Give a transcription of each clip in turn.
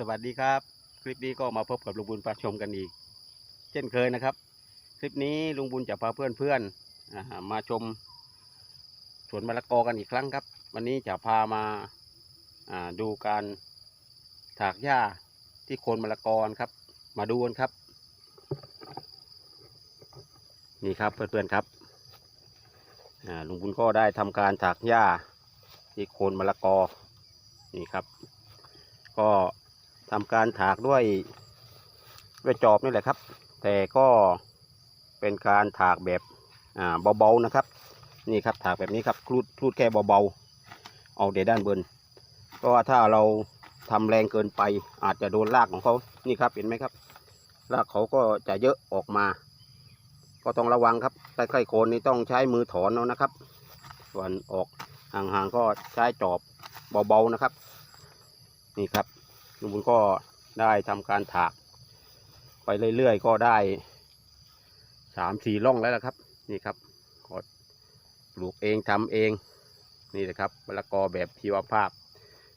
สวัสดีครับ คลิปนี้ก็มาพบกับลุงบุญประชมกันอีก เช่นเคยนะครับ คลิปนี้ลุงบุญจะพาเพื่อนเพื่อนๆมาชมสวนมะละกอกันอีกครั้งครับ วันนี้จะพามาดูการถากหญ้าที่โคนมะละกอครับ มาดูกันครับ นี่ครับเพื่อนๆครับลุงบุญก็ได้ทำการถากหญ้าที่โคนมะละกอนี่ครับ ก็ ทำการถากด้วยด้วยจอบนี่แหละครับ แต่ก็เป็นการถากแบบเบาๆนะครับ นี่ครับถากแบบนี้ครับคลูดคลูดแค่เบาๆเอาเดด้านบนเพราะว่าถ้าเราทำแรงเกินไป อาจจะโดนรากของเขานี่ครับเห็นไหมครับรากเขาก็จะเยอะออกมา ก็ต้องระวังครับใกล้ๆโคนนี่ต้องใช้มือถอนเอานะครับ ส่วนออกห่างๆก็ใช้จอบเบาๆนะครับ นี่ครับ ลุงบุญก็ได้ทำการถาก ไปเรื่อยๆก็ได้สามสี่ร่องแล้วละครับ นี่ครับก็ปลูกเองทำเองนี่นะครับมะละกอแบบชีวภาพ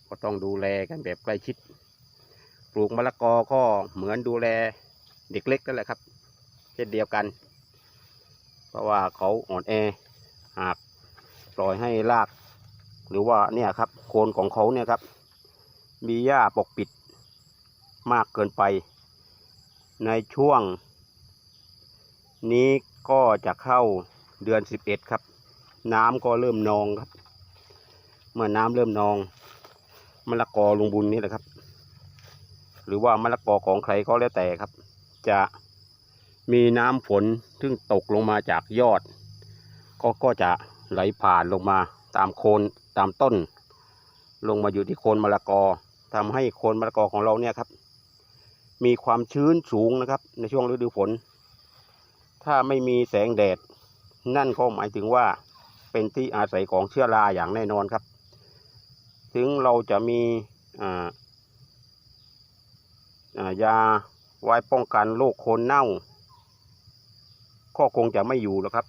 ก็ต้องดูแลกันแบบใกล้ชิด ปลูกมะละกอก็เหมือนดูแลเด็กเล็กนั่นแหละครับเช่นเดียวกัน เพราะว่าเขาอ่อนแอหากปล่อยให้ราก หรือว่าเนี่ยครับโคนของเขาเนี่ยครับ มีหญ้าปกปิดมากเกินไป ในช่วง นี้ก็จะเข้าเดือนสิบเอ็ดครับ น้ำก็เริ่มนองครับ เมื่อน้ำเริ่มนองมะละกอลุงบุญนี่แหละครับ หรือว่ามะละกอของใครก็แล้วแต่ครับ จะมีน้ำฝนซึ่งตกลงมาจากยอด ก็ก็จะไหลผ่านลงมาตามโคนตามต้น ลงมาอยู่ที่โคนมะละกอ ทำให้โคนมะละกอของเราเนี่ยครับ มีความชื้นสูงนะครับ ในช่วงฤดูฝน ถ้าไม่มีแสงแดด นั่นก็หมายถึงว่าเป็นที่อาศัยของเชื้อราอย่างแน่นอนครับ ถึงเราจะมีายาไว้ป้องกันโรคโคนเน่า ก็คงจะไม่อยู่แล้วครับ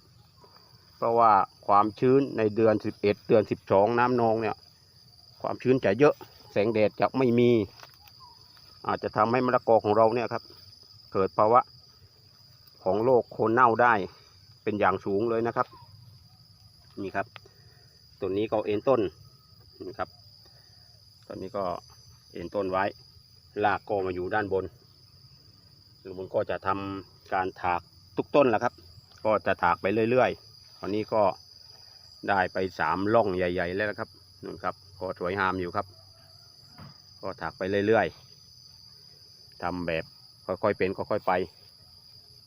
เพราะว่าความชื้นในเดือน 11 เดือน 12 น้ำนองเนี่ย ความชื้นจะเยอะ แสงแดดจะไม่มี อาจจะทำให้มะละกอของเราเนี่ยครับ เกิดภาวะของโรคโคนเน่าได้เป็นอย่างสูงเลยนะครับ นี่ครับต้นนี้ก็เอ็นต้นนะครับต้นนี้ก็เอ็นต้นไว้รากก็มาอยู่ด้านบนลุงบุญก็จะทำการถากทุกต้นแหละครับ ก็จะถากไปเรื่อยๆตอนนี้ก็ได้ไปสามร่องใหญ่ ๆ แล้วนะครับนู่นครับก็สวยงามอยู่ครับ ก็ถากไปเรื่อยๆทำแบบค่อยๆเป็นค่อยๆไป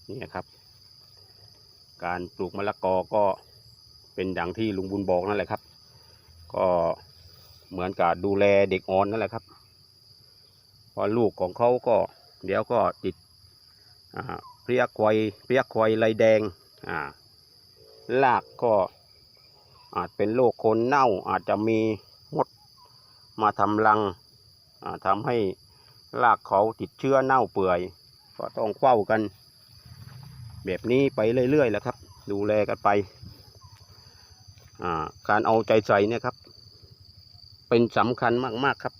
นี่ครับ การปลูกมะละกอก็เป็นอย่างที่ลุงบุญบอกนั่นแหละครับ ก็เหมือนกับดูแลเด็กอ่อนนั่นแหละครับเพราะลูกของเขาก็เดี๋ยวก็ติดเพลียควายเพลียควายลายแดงอ่ากก็อาจเป็นโรคคนเน่าอาจจะมีมดมาทำรัง ทำให้รากเขาติดเชื้อเน่าเปื่อย ก็ต้องเฝ้ากัน แบบนี้ไปเรื่อยๆแล้วครับ ดูแลกันไป การเอาใจใส่เนี่ยครับ เป็นสำคัญมากๆครับ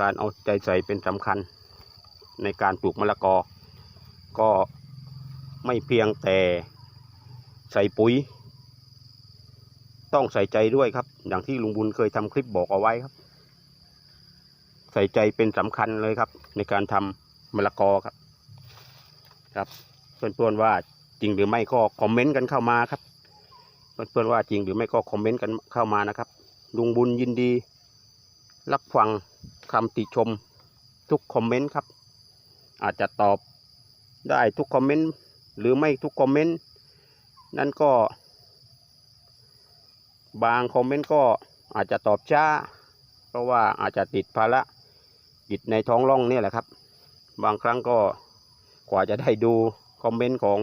การเอาใจใส่เป็นสำคัญ ในการปลูกมะละกอ ก็ไม่เพียงแต่ใส่ปุ๋ย ต้องใส่ใจด้วยครับ อย่างที่ลุงบุญเคยทำคลิปบอกเอาไว้ครับ ใส่ใจเป็นสำคัญเลยครับ ในการทำมะละกอครับ ครับเพื่อนๆว่าจริงหรือไม่ก็คอมเมนต์กันเข้ามาครับ เพื่อนๆว่าจริงหรือไม่ก็คอมเมนต์กันเข้ามานะครับลุงบุญยินดี รับฟังคำติชมทุกคอมเมนต์ครับ อาจจะตอบได้ทุกคอมเมนต์หรือไม่ทุกคอมเมนต์นั่นก็ บางคอมเมนต์ก็อาจจะตอบช้า เพราะว่าอาจจะติดภาระ ติดในท้องร่องนี่แหละครับ บางครั้งก็กว่าจะได้ดูคอมเมนต์ของ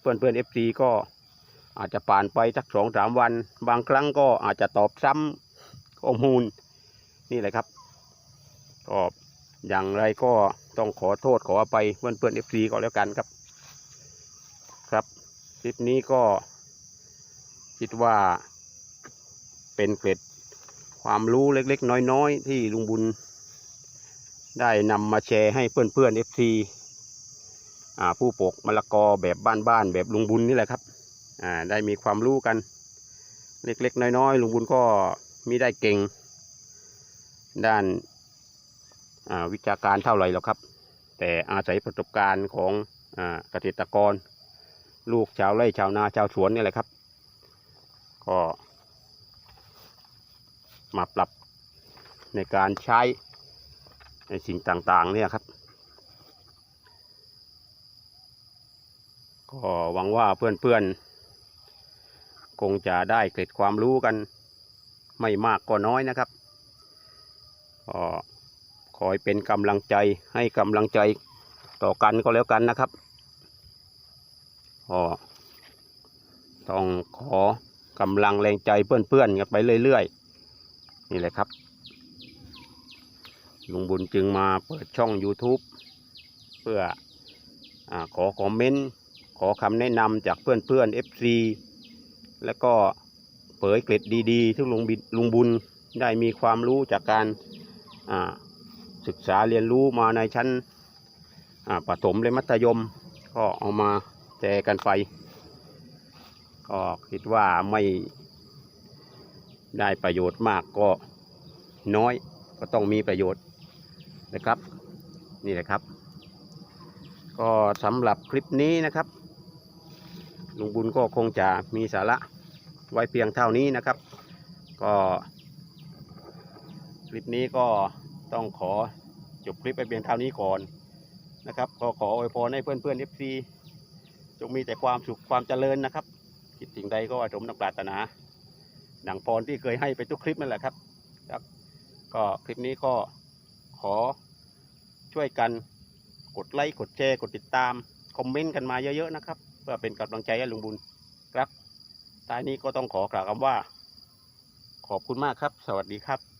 เพื่อนเพื่อนเอฟซีก็อาจจะผ่านไปสักสองสามวัน บางครั้งก็อาจจะตอบซ้ำข้อมูลนี่แหละครับก็อย่างไรก็ต้องขอโทษขออภัยเพื่อนเพื่อนเอฟซีก็แล้วกันครับ ครับคลิปนี้ก็คิดว่าเป็นเกร็ดความรู้เล็กๆ น้อยๆ ที่ลุงบุญ ได้นำมาแชร์ให้เพื่อนเพื่อนเอฟซีผู้ปลูกมะละกอแบบบ้านๆแบบลุงบุญนี่แหละครับได้มีความรู้กัน เล็กๆ น้อยๆลุงบุญก็มิได้เก่ง ด้านาวิชาการเท่าไหร่หรอกครับ แต่อาศัยประสบการณ์ของอ่าเกษตรกร ลูกชาวไร่ชาวนาชาวสวนนี่แหละครับ ก็มาปรับในการใช้ ในสิ่งต่างๆ เนี่ยครับ ก็หวังว่าเพื่อนๆ คงจะได้เกร็ดความรู้กัน ไม่มากก็น้อยนะครับก็คอยเป็นกำลังใจให้กำลังใจต่อกันก็แล้วกันนะครับก็ต้องขอกำลังแรงใจเพื่อนๆกันไปเรื่อยๆ นี่แหละครับ ลุงบุญจึงมาเปิดช่อง YouTube เพื่ออขอคอมเมนต์ขอคำแนะนำจากเพื่อนๆ FC แล้วก็เผยเกร็ดดี ๆ ที่ลุงบิลุงบุญได้มีความรู้จากการศึกษาเรียนรู้มาในชั้นประถมและมัธยม ก็เอามาแชร์กันไป ก็คิดว่าไม่ได้ประโยชน์มากก็น้อยก็ต้องมีประโยชน์ นะครับ นี่แหละครับ ก็สำหรับคลิปนี้นะครับลุงบุญก็คงจะมีสาระไว้เพียงเท่านี้นะครับ ก็คลิปนี้ก็ต้องขอจบคลิปไปเพียงเท่านี้ก่อนนะครับก็ขออวยพรให้เพื่อนเพื่อนเอฟซีจงมีแต่ความสุขความเจริญนะครับคิดสิ่งใดก็สมดังปรารถนาดังพรที่เคยให้ไปทุกคลิปนั่นแหละครับ ครับ ก็คลิปนี้ก็ ขอช่วยกันกดไลค์กดแชร์กดติดตาม คอมเมนต์กันมาเยอะๆนะครับ เพื่อเป็นกำลังใจให้ลุงบุญครับท้ายนี้ก็ต้องขอกล่าวคำว่า ขอบคุณมากครับ สวัสดีครับ